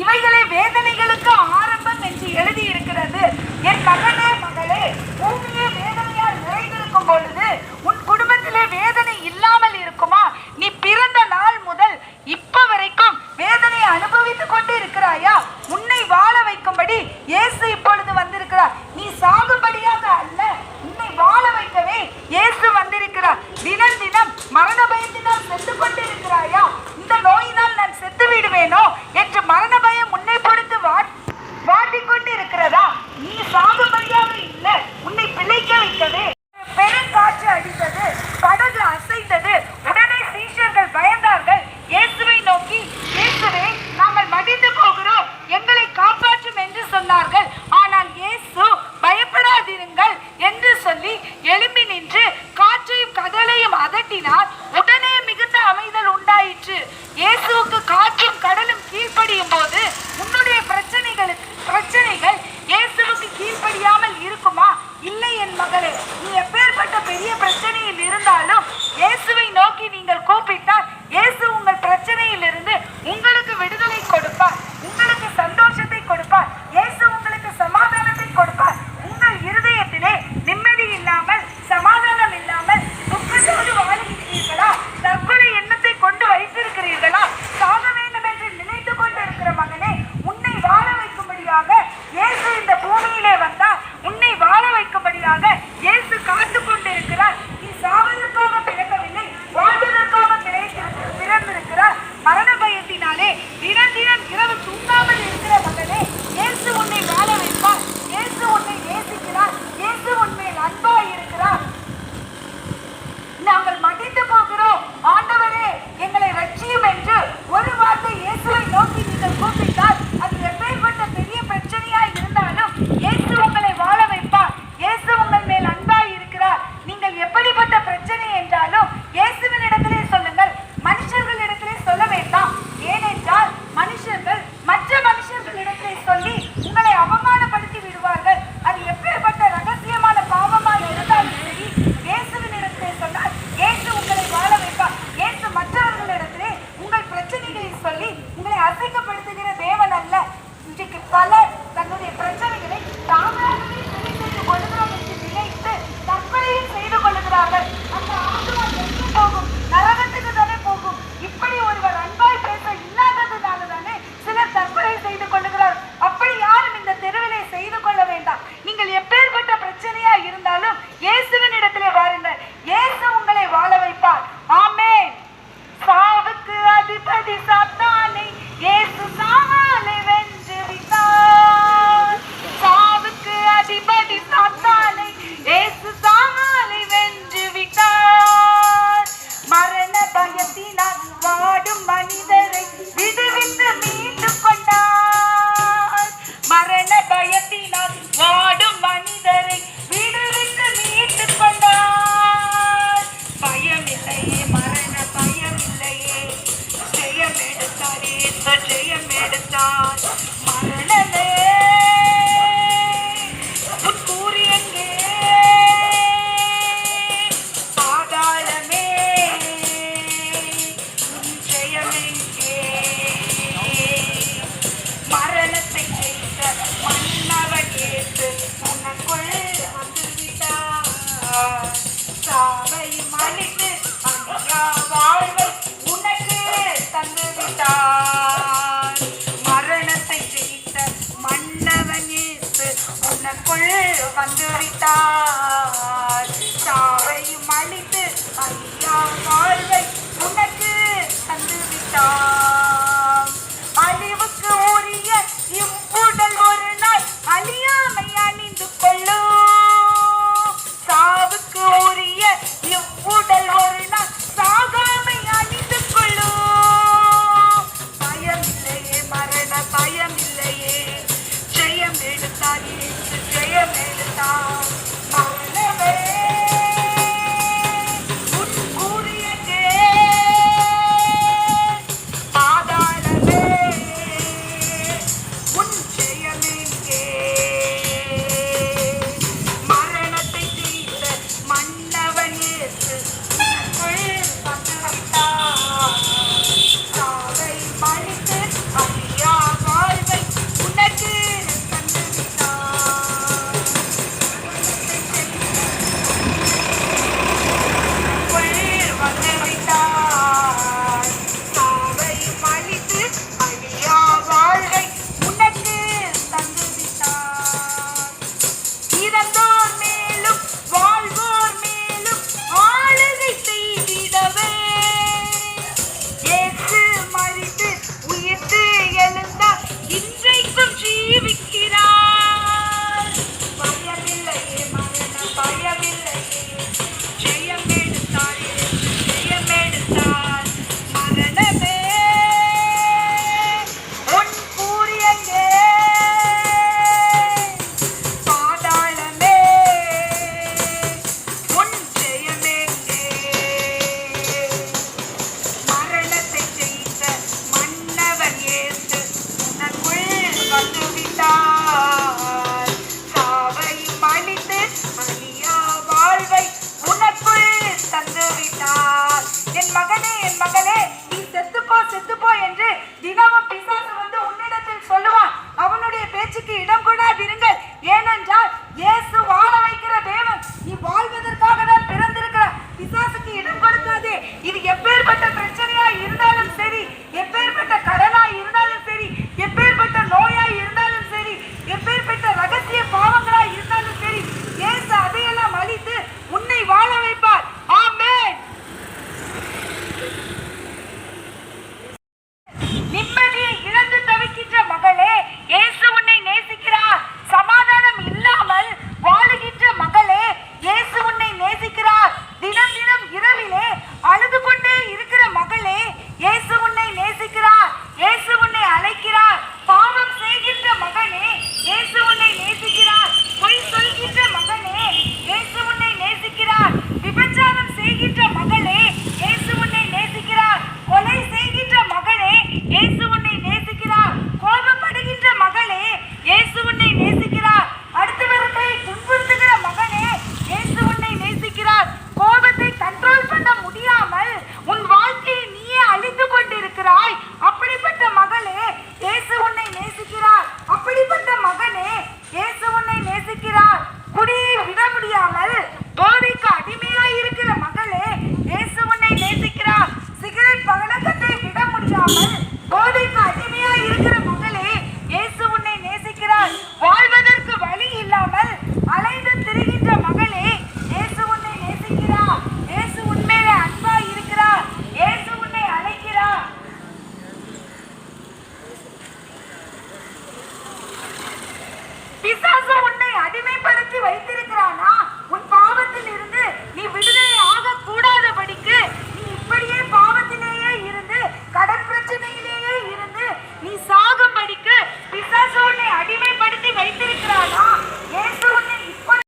இவைகளே வேதனைகளுக்கு ஆரம்பம் என்று எழுதி இருக்கிறது என் மகனே மகளே பூமியே வேதனையால் நிறைந்திருக்கும் பொழுது உன் குடும்பத்திலே வேதனை இல்லாமல் இருக்குமா? நீ பிறந்த நாள் முதல் இப்ப வரைக்கும் வேதனையை அனுபவித்துக் கொண்டு இருக்கிறாயா உன்னை வாழ வைக்கும்படி இயேசு இப்பொழுது வந்திருக்கிறார். நீ சாகுபடியாக அல்ல உன்னை வாழ வைக்கவே இயேசு எடுத்தார் ஜெயம் எடுத்தார். மரணமே அன்புக்குள் வந்துவிட்டார் சாவையும் அழித்து ஐயா வாழ்வை உனக்கு தந்துவிட்டார். Yes, வைத்திருக்கிறானா?